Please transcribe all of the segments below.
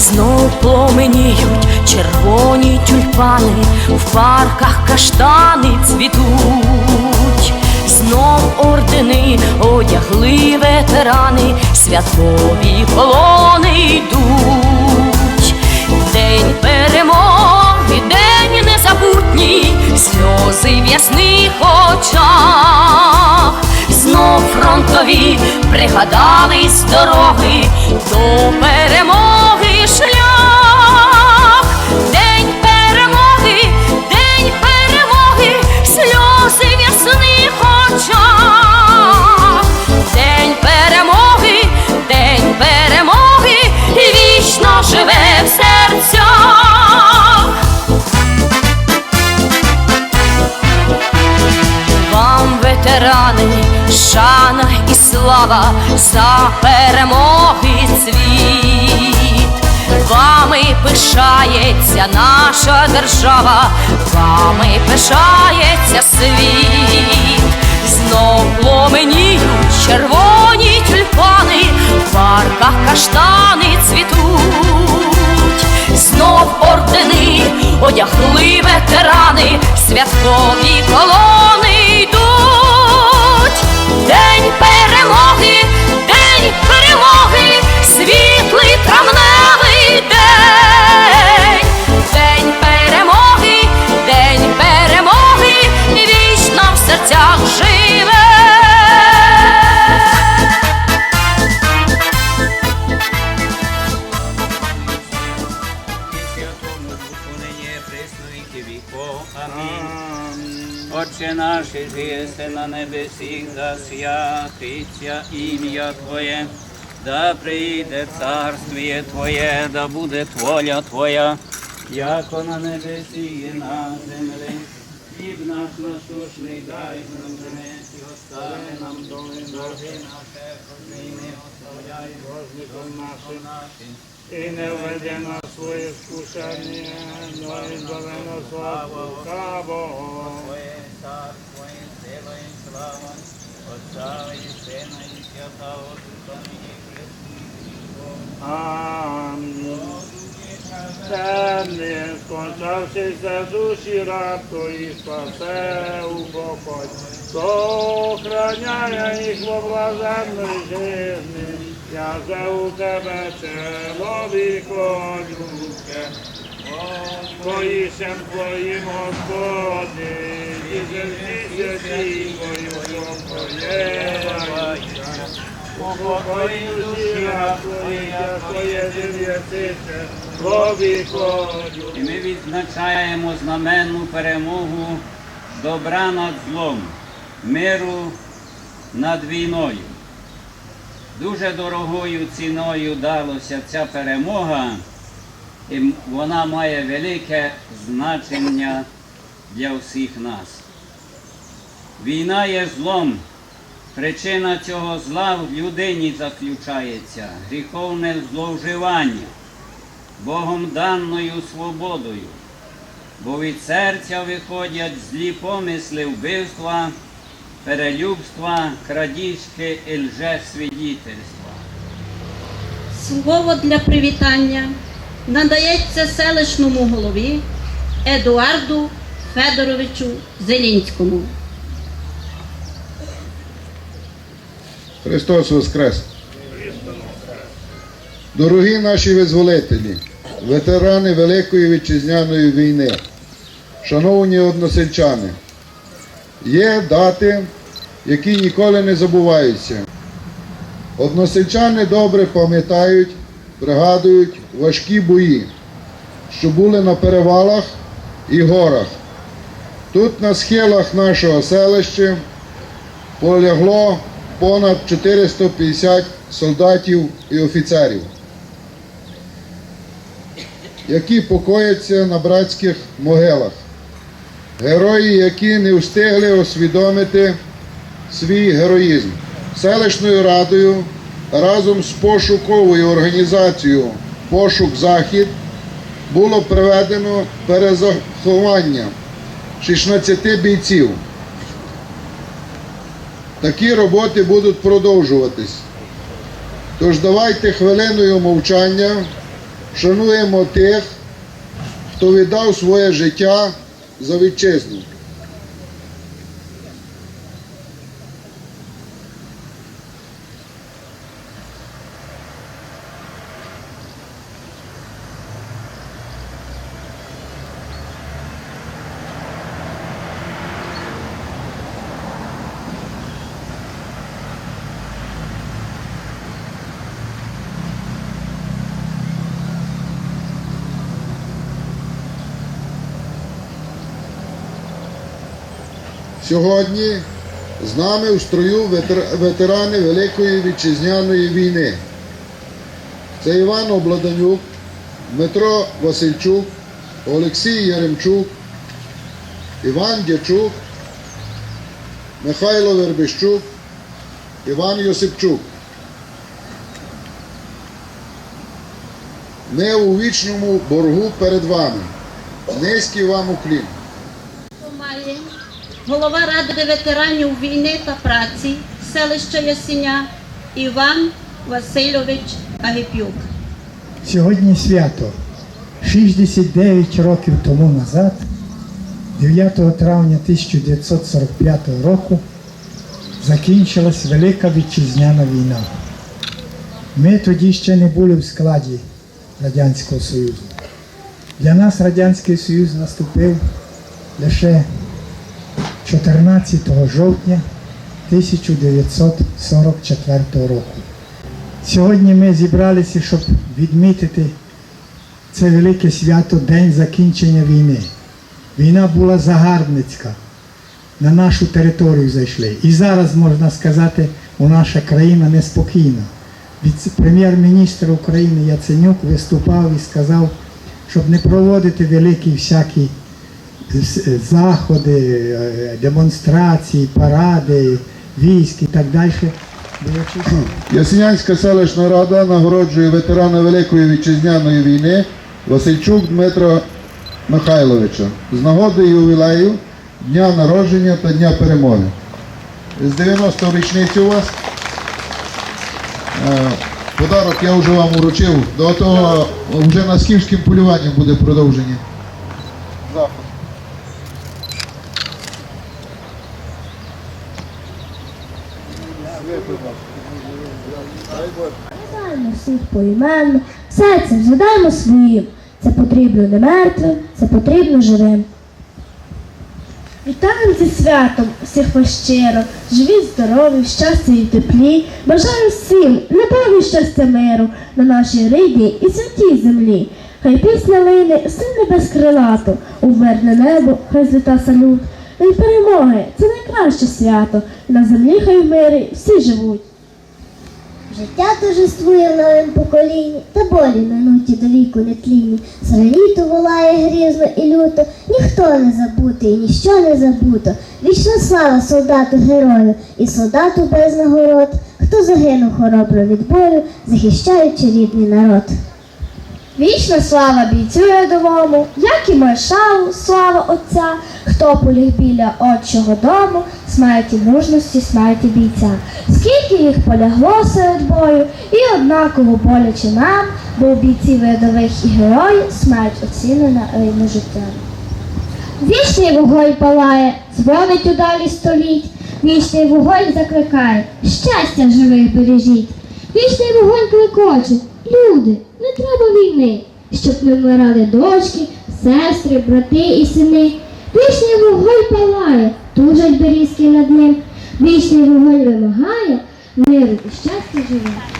знов пломеніють червоні тюльпани, в парках каштани цвітуть, знов ордени одягли ветерани, святкові колони йдуть. День перемоги, день незабутній, сльози в ясних очах. Знов фронтові пригадались дороги до перемоги слава за перемоги цвіт. Вами пишається наша держава, вами пишається світ. Знов пломеніють червоні тюльпани, в парках каштани цвітуть. Знов ордени одягли ветерани, святкові колони йдуть. День перемоги, да прийде царствіє Твоє, да буде воля Твоя, яко на небесі і на землі. Хліб наш насущний дай нам днес, і остави нам доли наші, наше, і ми оставляй Господом нашим нашим. І не введи нас своє скушення, но і збави нас від лукавого. Твоє царство і сила і слава, Отця і Сина і Святого Духа. Амінь. Темне, скончавшися душі раб твої спасе упокой, то охраняє їх во блаженної жизни, я же у тебе чоловіко людське, Твоїшем твоїм Господи, і же місяці твою покоєваюся. Упокої душі раб твоїх, я своє дев'ятице. І ми відзначаємо знаменну перемогу добра над злом, миру над війною. Дуже дорогою ціною далося ця перемога, і вона має велике значення для всіх нас. Війна є злом. Причина цього зла в людині заключається, гріховне зловживання. Богом даною свободою, бо від серця виходять злі помисли вбивства, перелюбства, крадіжки і лжесвідітельства. Слово для привітання надається селищному голові Едуарду Федоровичу Зелінському. Христос Воскрес! Дорогі наші визволителі, ветерани Великої Вітчизняної війни, шановні односельчани, є дати, які ніколи не забуваються. Односельчани добре пам'ятають, пригадують важкі бої, що були на перевалах і горах. Тут на схилах нашого селища полягло понад 450 солдатів і офіцерів, які покояться на братських могилах. Герої, які не встигли усвідомити свій героїзм. Селищною радою разом з пошуковою організацією Пошук Захід було проведено перезаховання 16 бійців. Такі роботи будуть продовжуватись. Тож давайте хвилиною мовчання шануємо тих, хто віддав своє життя за вітчизну. Сьогодні з нами у строю ветерани Великої Вітчизняної війни. Це Іван Обладанюк, Дмитро Васильчук, Олексій Яремчук, Іван Дячук, Михайло Вербищук, Іван Йосипчук. Ми у вічному боргу перед вами. Низький вам уклін. Голова Ради ветеранів війни та праці селища Ясеня Іван Васильович Агипюк. Сьогодні свято. 69 років тому назад, 9 травня 1945 року, закінчилась Велика Вітчизняна війна. Ми тоді ще не були в складі Радянського Союзу. Для нас Радянський Союз наступив лише 14 жовтня 1944 року. Сьогодні ми зібралися, щоб відмітити це велике свято День закінчення війни. Війна була загарбницька. На нашу територію зайшли. І зараз, можна сказати, у наша країна неспокійна. Віце-прем'єр-міністр України Яценюк виступав і сказав, щоб не проводити великі всякі заходи, е, демонстрації, паради, військ і так далі. Ясенянська селищна рада нагороджує ветерана Великої Вітчизняної війни Васильчук Дмитра Михайловича з нагоди ювілею, дня народження та дня перемоги. З 90 річницю у вас. Е, Подарок я вже вам уручив. До того вже на скіфським полюванням буде продовження. Заход. Згадаємо всіх поіменно, серцем згадаємо своїм. Це потрібно не мертвим, це потрібно живим. Вітаємо зі святом всіх щиро, живіть здорові, щастя і теплі. Бажаю всім любові, щастя миру на нашій рідній і святій землі. Хай пісня лине син небес крилато, у мирне небо, хай зліта салют. День перемоги це найкраще свято. На землі хай в мирі всі живуть. Життя торжествує в новім поколінні, та болі минуті до віку нетлінні. Сраніту волає грізно і люто, ніхто не забутий, ніщо не забуто. Вічна слава солдату герою і солдату без нагород, хто загинув хоробро від бою, захищаючи рідний народ. Вічна слава бійцю рядовому, як і маршалу, слава Отця, хто поліг біля отчого дому, смерті мужності, смерті бійця. Скільки їх полягло серед бою, і однаково боляче нам, бо бійців рядових і героїв смерть оцінена рівно життям. Вічний вогонь палає, дзвонить у століть, вічний вогонь закликає, щастя живих бережіть. Вічний вогонь кликоче, люди, не треба війни, щоб не вмирали дочки, сестри, брати і сини. Вічний вогонь палає, тужать берізки над ним. Вічний вогонь вимагає, миру і щастя живе.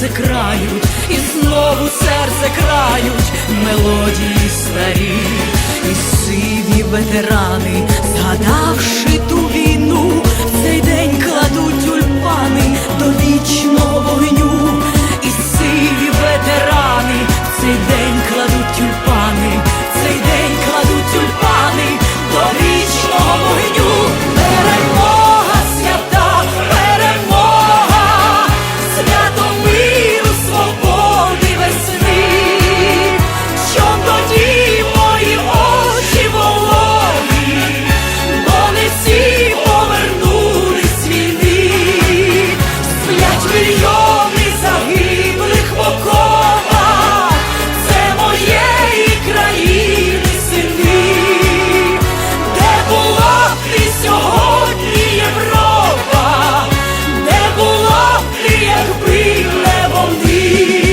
серце крають, і знову серце крають мелодії старі, і сиві ветерани, згадавши ту війну, в цей день кладуть тюльпани до вічної Синім небом дві.